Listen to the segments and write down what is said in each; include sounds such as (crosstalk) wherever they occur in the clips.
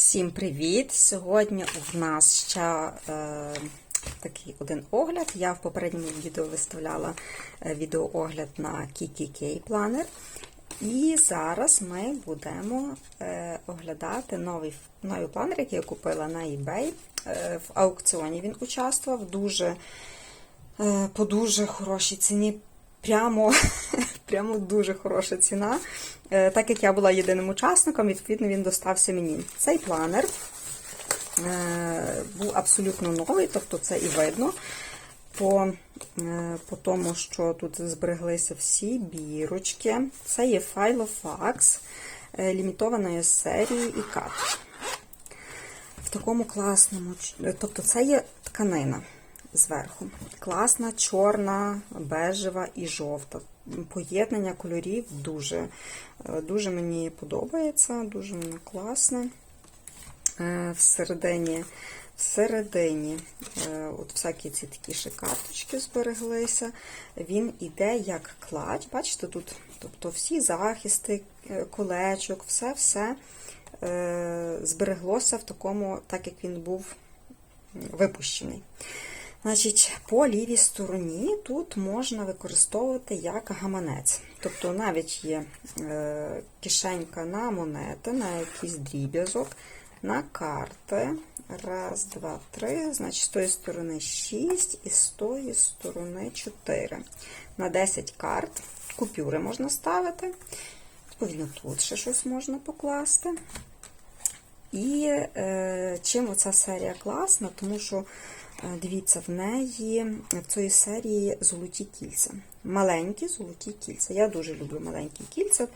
Всім привіт! Сьогодні у нас ще е, такий один огляд. Я в попередньому відео виставляла е, відеоогляд на KKK планер. І зараз ми будемо е, оглядати новий, новий планер, який я купила на eBay. Е, в аукціоні він участвував дуже, е, по дуже хорошій ціні. Прямо, (laughs) прямо дуже хороша ціна. Е, Так як я була єдиним учасником, відповідно він достався мені. Цей планер е, був абсолютно новий, тобто це і видно по, е, по тому, що тут збереглися всі бірочки. Це є е, лімітованої серії і кат. В такому класному, тобто це є тканина зверху. Класна, чорна, бежева і жовта. Поєднання кольорів дуже, е, дуже мені подобається, дуже воно класне. Е, Всередині, всередині е, от всякі ці такі ще карточки збереглися. Він іде як кладь. Бачите, тут тобто всі захисти, колечок, все-все збереглося в такому, так як він був випущений. Значить, по лівій стороні тут можна використовувати як гаманець. Тобто навіть є е, кишенька на монети, на якийсь дріб'язок, на карти. Раз, два, три. Значить, з тої сторони 6 і з тої сторони 4. На 10 карт купюри можна ставити. Відповідно, тут ще щось можна покласти. І е, чим оця серія класна, тому що, дивіться, в неї в цій серії золоті кільця. Маленькі золоті кільця. Я дуже люблю маленькі кільця.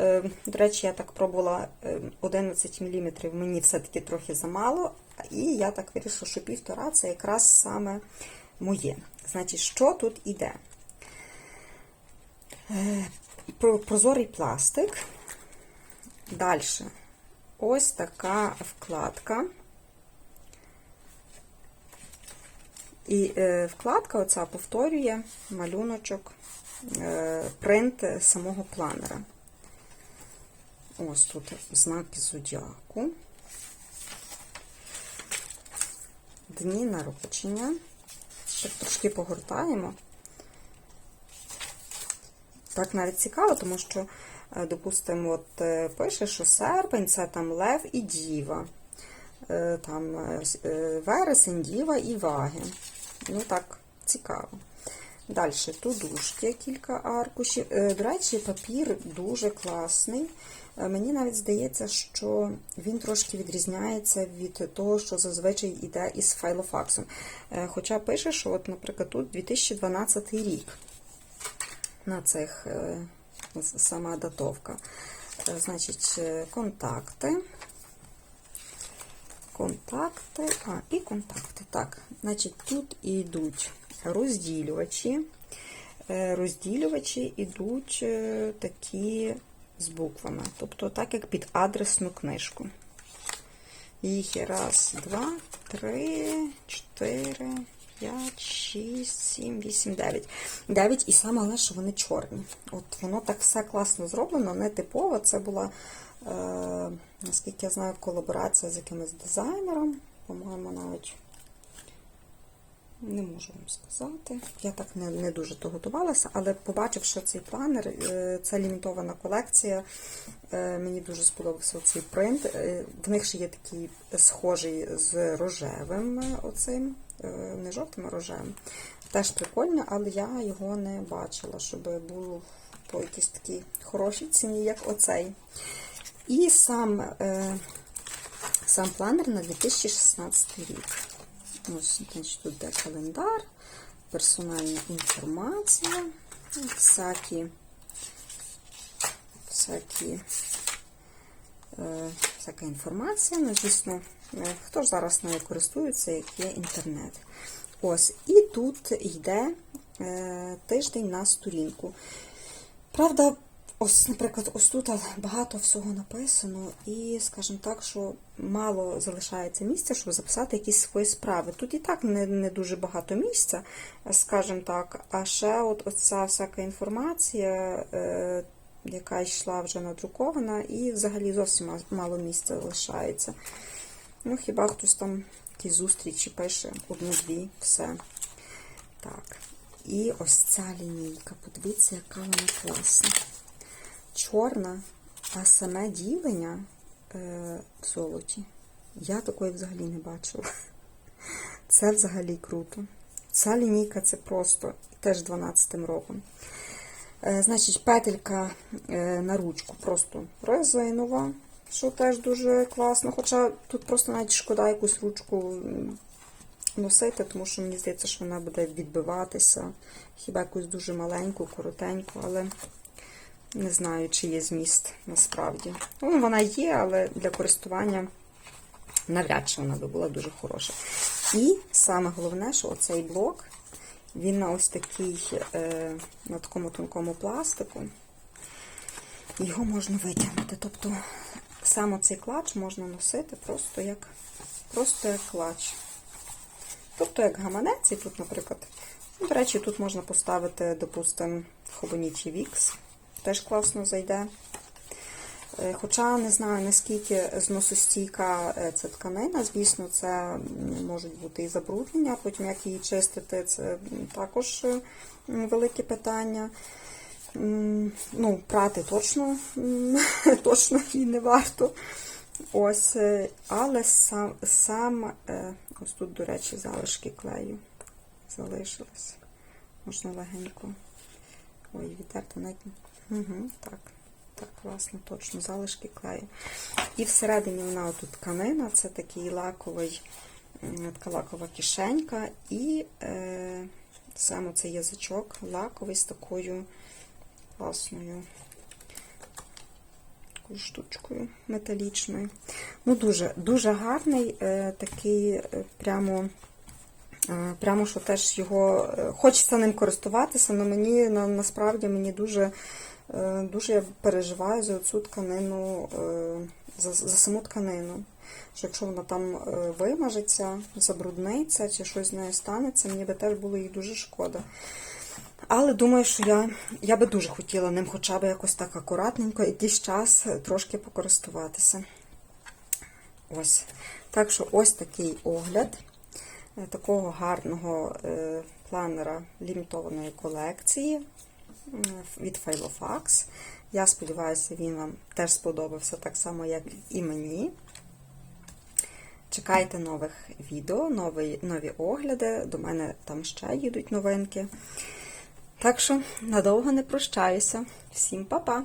Е, до речі, я так пробувала е, 11 мм, мені все-таки трохи замало, і я так вирішила, що півтора це якраз саме моє. Значить, що тут іде? Е, прозорий пластик. Далі. Ось така вкладка. І е, вкладка оця повторює малюночок, е, принт самого планера. Ось тут знаки зодіаку. Дні народження. Так трошки погортаємо. Так навіть цікаво, тому що, е, допустимо, от е, пише, що серпень це там лев і діва. Е, Там е, е, вересень, діва і ваги. Ну так, цікаво. Далі тудушки, кілька аркушів. Е, До речі, папір дуже класний. Е, Мені навіть здається, що він трошки відрізняється від того, що зазвичай йде із файлофаксом. Е, Хоча пише, що, от, наприклад, тут 2012 рік на цих сама датовка. Значить, контакти. Контакти, а, і контакти. Так, значить, тут йдуть розділювачі. Е, Розділювачі йдуть е, такі з буквами, тобто так, як під адресну книжку. Їх є раз, два, три, чотири, п'ять, шість, сім, вісім, дев'ять. Дев'ять, і саме головне, що вони чорні. От воно так все класно зроблено, не типово. Це була, е, наскільки я знаю, колаборація з якимось дизайнером. По-моєму, навіть не можу вам сказати. Я так не, не дуже то готувалася, але побачивши цей планер, це лімітована колекція. е, Мені дуже сподобався цей принт. Е, В них ще є такий схожий з рожевим оцим, е, не жовтим, а рожевим. Теж прикольно, але я його не бачила, щоб був по якійсь такій хорошій ціні, як оцей. І сам, е, сам планер на 2016 рік. Ось, значить, тут де календар, персональна інформація, всякі, всякі, е, всяка інформація. Ну, звісно, е, хто ж зараз нею користується, як є інтернет. Ось, і тут йде е, тиждень на сторінку. Правда, ось, наприклад, ось тут багато всього написано, і, скажімо так, що мало залишається місця, щоб записати якісь свої справи. Тут і так не, не дуже багато місця, скажімо так, а ще от оця всяка інформація, е, яка йшла вже надрукована, і взагалі зовсім мало місця лишається. Ну, хіба хтось там якісь зустрічі пише, одну-дві, все. Так. І ось ця лінійка. Подивіться, яка вона класна. Чорна, а саме ділення е, в золоті. Я такої взагалі не бачила. (laughs) Це взагалі круто. Ця лінійка це просто теж 12 роком. Е, Значить, петелька е, на ручку просто резинова, що теж дуже класно. Хоча тут просто навіть шкода якусь ручку носити, тому що мені здається, що вона буде відбиватися. Хіба якусь дуже маленьку, коротеньку, але не знаю, чи є зміст насправді. Ну, вона є, але для користування навряд чи вона би була дуже хороша. І саме головне, що оцей блок, він на ось такий, е, на такому тонкому пластику. Його можна витягнути. Тобто саме цей клач можна носити просто як, просто як клач. Тобто як гаманець, і тут, наприклад, ну, до речі, тут можна поставити, допустимо, Хобоніті Вікс. Теж класно зайде. Е, Хоча не знаю, наскільки зносостійка е, ця тканина, звісно, це можуть бути і забруднення, потім як її чистити, це також е, велике питання. Ну, прати точно, (laughs) точно її не варто. Ось, але сам, сам ось тут, до речі, залишки клею залишились. Можна легенько. Ой, відтерти навіть. Угу, так. Так, класно, точно, залишки клею. І всередині вона тут тканина, це такий лаковий, така лакова кишенька, і е, саме цей язичок лаковий з такою класною штучкою металічною. Ну, дуже, дуже гарний, е, такий е, прямо. Е, Прямо що теж його е, хочеться ним користуватися, але мені на, насправді мені дуже, дуже я переживаю за цю тканину, е, за, за саму тканину. Що якщо вона там е, вимажеться, забрудниться чи щось з нею станеться, мені би теж було їх дуже шкода. Але думаю, що я, я би дуже хотіла ним хоча б якось так акуратненько, якийсь час трошки покористуватися. Ось. Так що ось такий огляд е, такого гарного е, планера лімітованої колекції від Filofax. Я сподіваюся, він вам теж сподобався так само, як і мені. Чекайте нових відео, нові, нові огляди. До мене там ще їдуть новинки. Так що надовго не прощаюся. Всім па-па!